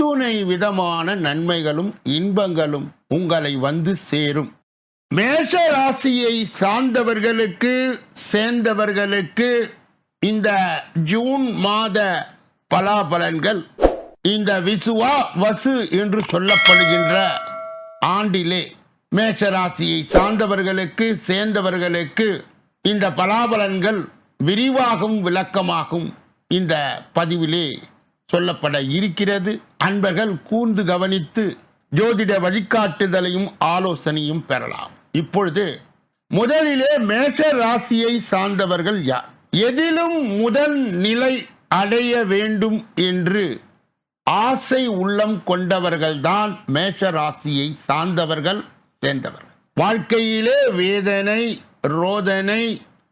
அத்துணை விதமான நன்மைகளும் இன்பங்களும் உங்களை வந்து சேரும். மேஷ ராசியை சார்ந்தவர்களுக்கு சேர்ந்தவர்களுக்கு இந்த ஜூன் மாத பலாபலன்கள் இந்த விசுவா வசு என்று சொல்லப்படுகின்ற ஆண்டிலே மேஷராசியை சார்ந்தவர்களுக்கு சேர்ந்தவர்களுக்கு இந்த பலாபலன்கள் விரிவாகவும் விளக்கமாகவும் இந்த பதிவிலே சொல்லப்பட இருக்கிறது. அன்பர்கள் கூர்ந்து கவனித்து ஜோதிட வழிகாட்டுதலையும் ஆலோசனையும் பெறலாம். இப்பொழுது முதலிலே மேஷ ராசியை சார்ந்தவர்கள் யார்? எதிலும் முதல் நிலை அடைய வேண்டும் என்று ஆசை உள்ளம் கொண்டவர்கள்தான் மேஷ ராசியை சார்ந்தவர்கள் சேர்ந்தவர்கள். வாழ்க்கையிலே வேதனை ரோதனை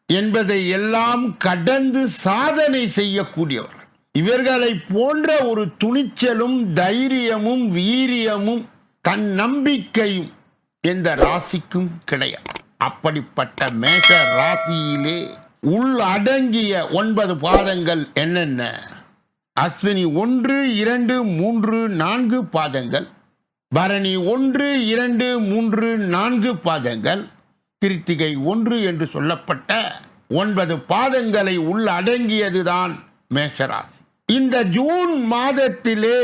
என்பதை எல்லாம் கடந்து சாதனை செய்யக்கூடியவர் இவர்களை போன்ற ஒரு துணிச்சலும் தைரியமும் வீரியமும் தன்னம்பிக்கையும் எந்த ராசிக்கும் கிடையாது. அப்படிப்பட்ட மேஷ ராசியிலே உள் அடங்கிய ஒன்பது பாதங்கள் என்னென்ன? அஸ்வினி ஒன்று இரண்டு மூன்று நான்கு பாதங்கள். பரணி ஒன்று இரண்டு மூன்று நான்கு பாதங்கள். கிருத்திகை ஒன்று என்று சொல்லப்பட்ட ஒன்பது பாதங்களை உள்ளடங்கியதுதான் மேஷராசி இந்த ஜூன் மாதத்திலே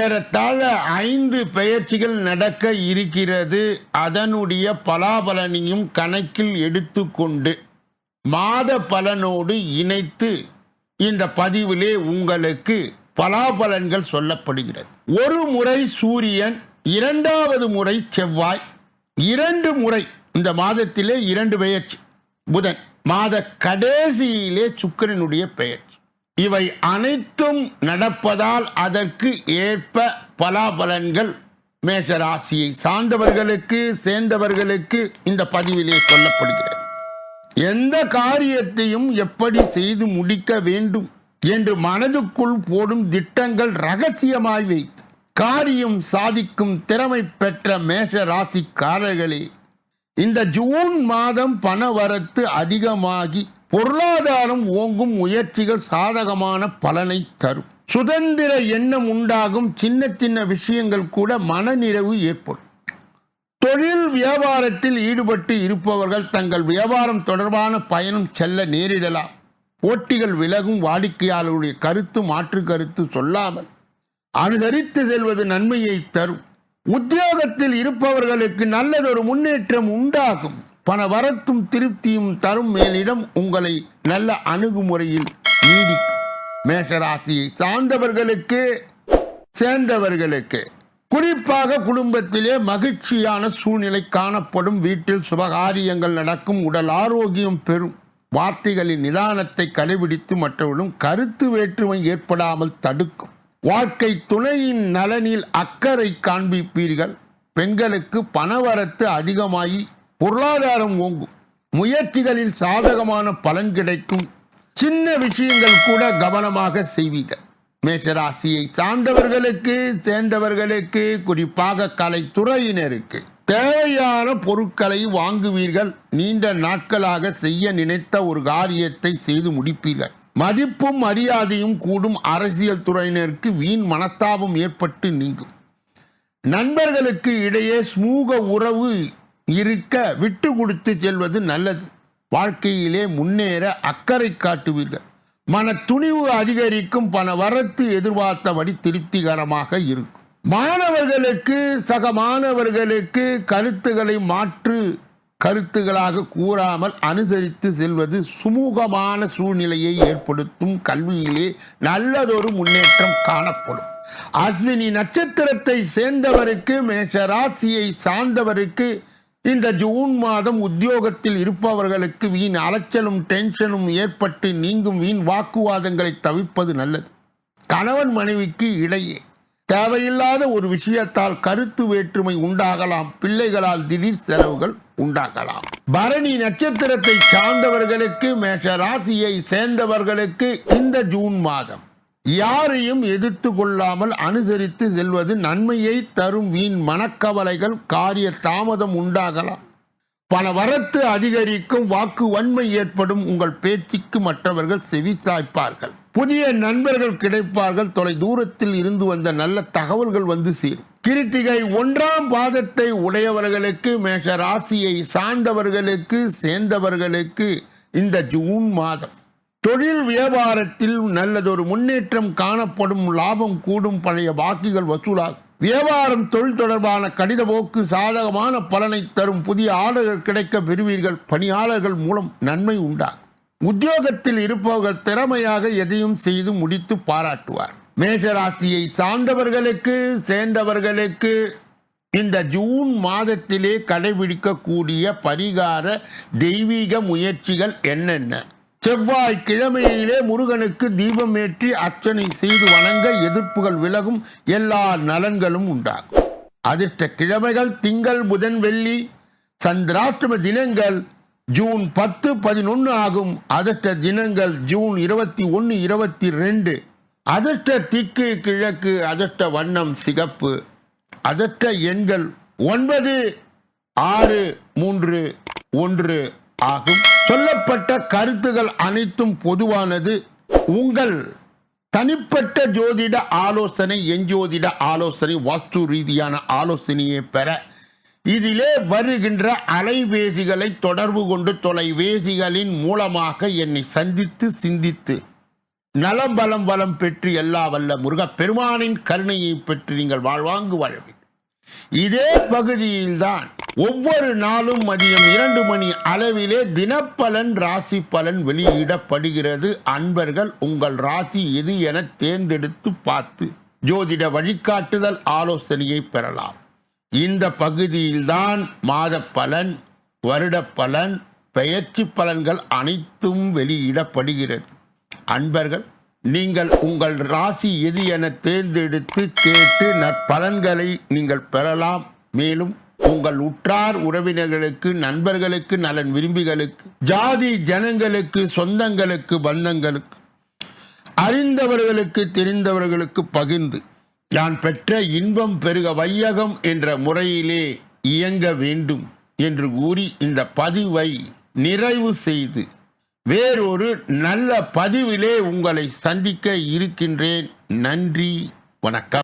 ஏறத்தாழ ஐந்து பெயர்ச்சிகள் நடக்க இருக்கிறது. அதனுடைய பலாபலனையும் கணக்கில் எடுத்துக்கொண்டு மாத பலனோடு இணைத்து இந்த பதிவிலே உங்களுக்கு பலாபலன்கள் சொல்லப்படுகிறது. ஒரு முறை சூரியன் இரண்டாவது முறை செவ்வாய் இரண்டு முறை இந்த மாதத்திலே இரண்டு பெயர்ச்சி புதன் மாத கடைசியிலே சுக்கிரனுடைய பெயர்ச்சி இவை அனைத்தும் நடப்பதால் அதற்கு ஏற்ப பலாபலன்கள் மேஷராசியை சார்ந்தவர்களுக்கு சேர்ந்தவர்களுக்கு இந்த பதிவிலே சொல்லப்படுகிறது. எந்த காரியத்தையும் எப்படி செய்து முடிக்க வேண்டும் என்று மனதுக்குள் போடும் திட்டங்கள் ரகசியமாய் வைத்து காரியம் சாதிக்கும் திறமை பெற்ற மேஷ ராசிக்காரர்களே இந்த ஜூன் மாதம் பணவரத்து அதிகமாகி பொருளாதாரம் ஓங்கும் முயற்சிகள் சாதகமான பலனை தரும். சுதந்திர எண்ணம் உண்டாகும் சின்ன சின்ன விஷயங்கள் கூட மனநிறைவு ஏற்படும். தொழில் வியாபாரத்தில் ஈடுபட்டு இருப்பவர்கள் தங்கள் வியாபாரம் தொடர்பான பயணம் செல்ல நேரிடலாம். போட்டிகள் விலகும் வாடிக்கையாளருடைய கருத்து மாற்று கருத்து சொல்லாமல் அனுசரித்து செல்வது நன்மையை தரும். உத்தியோகத்தில் இருப்பவர்களுக்கு நல்லதொரு முன்னேற்றம் உண்டாகும். பண வரத்தும் திருப்தியும் தரும் மேலிடம் உங்களை நல்ல அணுகுமுறையில் நீடிக்கும். மேஷராசியை சார்ந்தவர்களுக்கு சேர்ந்தவர்களுக்கு. குறிப்பாக குடும்பத்திலே மகிழ்ச்சியான சூழ்நிலை காணப்படும். வீட்டில் சுபகாரியங்கள் நடக்கும். உடல் ஆரோக்கியம் பெறும். வார்த்தைகளின் நிதானத்தை கடைபிடித்து மற்றவர்களும் கருத்து வேற்றுமை ஏற்படாமல் தடுக்கும். வாழ்க்கை துணையின் நலனில் அக்கறை காண்பிப்பீர்கள். பெண்களுக்கு பணவரத்து அதிகமாகி பொருளாதாரம் ஓங்கும். முயற்சிகளில் சாதகமான பலன் கிடைக்கும். சின்ன விஷயங்கள் கூட கவனமாக செய்வீர்கள். மேஷராசியை சார்ந்தவர்களுக்கு சேர்ந்தவர்களுக்கு குறிப்பாக கலைத்துறையினருக்கு தேவையான பொருட்களை வாங்குவீர்கள். நீண்ட நாட்களாக செய்ய நினைத்த ஒரு காரியத்தை செய்து முடிப்பீர்கள். மதிப்பும் மரியாதையும் கூடும். அரசியல் துறையினருக்கு வீண் மனஸ்தாபம் ஏற்பட்டு நீங்கும். நண்பர்களுக்கு இடையே ஸ்மூக உறவு இருக்க விட்டு கொடுத்து செல்வது நல்லது. வாழ்க்கையிலே முன்னேற அக்கறை காட்டுவீர்கள். மன துணிவு அதிகரிக்கும் பண வரத்து எதிர்பார்த்தபடி திருப்திகரமாக இருக்கும். மாணவர்களுக்கு சக மாணவர்களுக்கு கருத்துக்களை மாற்று கருத்துகளாக கூறாமல் அனுசரித்து செல்வது சுமூகமான சூழ்நிலையை ஏற்படுத்தும் கல்வியிலே நல்லதொரு முன்னேற்றம் காணப்படும். அஸ்வினி நட்சத்திரத்தை சேர்ந்தவருக்கு மேஷ ராசியை சார்ந்தவருக்கு இந்த ஜூன் மாதம் உத்தியோகத்தில் இருப்பவர்களுக்கு வீண் அலைச்சலும் டென்ஷனும் ஏற்பட்டு நீங்கும் வீண் வாக்குவாதங்களை தவிர்ப்பது நல்லது. கணவன் மனைவிக்கு இடையே தேவையில்லாத ஒரு விஷயத்தால் கருத்து வேற்றுமை உண்டாகலாம் பிள்ளைகளால் திடீர் செலவுகள் உண்டாகலாம். பரணி நட்சத்திரத்தை சார்ந்தவர்களுக்கு மேஷ ராசியை சேர்ந்தவர்களுக்கு இந்த ஜூன் மாதம் யாரையும் எதிர்த்து கொள்ளாமல் அனுசரித்து செல்வது நன்மையை தரும் வீண் மனக்கவலைகள் காரிய தாமதம் உண்டாகலாம். பல வரத்து அதிகரிக்கும் வாக்கு வன்மை ஏற்படும் உங்கள் பேச்சுக்கு மற்றவர்கள் செவி சாய்ப்பார்கள். புதிய நண்பர்கள் கிடைப்பார்கள். தொலை தூரத்தில் இருந்து வந்த நல்ல தகவல்கள் வந்து சேரும். கிருத்திகை ஒன்றாம் பாதத்தை உடையவர்களுக்கு மேஷ ராசியை சார்ந்தவர்களுக்கு சேர்ந்தவர்களுக்கு இந்த ஜூன் மாதம். தொழில் வியாபாரத்தில் நல்லதொரு முன்னேற்றம் காணப்படும் லாபம் கூடும் பழைய பாக்கிகள் வசூலாகும். வியாபாரம் தொழில் தொடர்பான கடித போக்கு சாதகமான பலனை தரும் புதிய ஆர்டர்கள் கிடைக்க பெறுவீர்கள் பணியாளர்கள் மூலம் நன்மை உண்டாகும். உத்தியோகத்தில் இருப்பவர்கள் திறமையாக எதையும் செய்து முடித்து பாராட்டுவார். மேஷராசியை சார்ந்தவர்களுக்கு சேர்ந்தவர்களுக்கு இந்த ஜூன் மாதத்திலே கடைபிடிக்கக்கூடிய பரிகார தெய்வீக முயற்சிகள் என்னென்ன? செவ்வாய் கிழமையிலே முருகனுக்கு தீபம் ஏற்றி அர்ச்சனை செய்து வணங்க எதிர்ப்புகள் விலகும் எல்லா நலன்களும் உண்டாகும். அதிர்ஷ்ட கிழமைகள் திங்கள் புதன் வெள்ளி சந்திராஷ்டம தினங்கள் ஜூன் பத்து பதினொன்று ஆகும். அதிர்ஷ்ட தினங்கள் ஜூன் இருபத்தி ஒன்று இருபத்தி ரெண்டு. அதிர்ஷ்ட திக்கு கிழக்கு அதிர்ஷ்ட வண்ணம் சிகப்பு. அதிர்ஷ்ட எண்கள் ஒன்பது ஆறு மூன்று ஒன்று ஆகும். சொல்லப்பட்ட கருத்துகள் அனைத்தும் பொதுவானது. உங்கள் தனிப்பட்ட ஜோதிட ஆலோசனை எஞ்சோதிட ஆலோசனை வாஸ்து ரீதியான ஆலோசனையை பெற இதிலே வருகின்ற அலைபேசிகளை தொடர்பு கொண்டு தொலைபேசிகளின் மூலமாக என்னை சந்தித்து சிந்தித்து நலம் பலம் வளம் பெற்று எல்லா வல்ல முருகப்பெருமானின் கருணையை பெற்று நீங்கள் வாழ்வாங்கு வாழ வேண்டும். இதே பகுதியில்தான் ஒவ்வொரு நாளும் மதியம் இரண்டு மணி அளவிலே தினப்பலன் ராசி பலன் வெளியிடப்படுகிறது. அன்பர்கள் உங்கள் ராசி எது என தேர்ந்தெடுத்து பார்த்து ஜோதிட வழிகாட்டுதல் ஆலோசனையை பெறலாம். இந்த பகுதியில்தான் மாத பலன் வருட பலன் பெயர்ச்சி பலன்கள் அனைத்தும் வெளியிடப்படுகிறது. அன்பர்கள் நீங்கள் உங்கள் ராசி எது என தேர்ந்தெடுத்து கேட்டு நற்பலன்களை நீங்கள் பெறலாம். மேலும் உங்கள் உற்றார் உறவினர்களுக்கு நண்பர்களுக்கு நலன் விரும்பிகளுக்கு ஜாதி ஜனங்களுக்கு சொந்தங்களுக்கு பந்தங்களுக்கு அறிந்தவர்களுக்கு தெரிந்தவர்களுக்கு பகிர்ந்து நான் பெற்ற இன்பம் பெருக வையகம் என்ற முறையிலே இயங்க வேண்டும் என்று கூறி இந்த பதிவை நிறைவு செய்து வேறொரு நல்ல பதிவிலே உங்களை சந்திக்க இருக்கின்றேன். நன்றி வணக்கம்.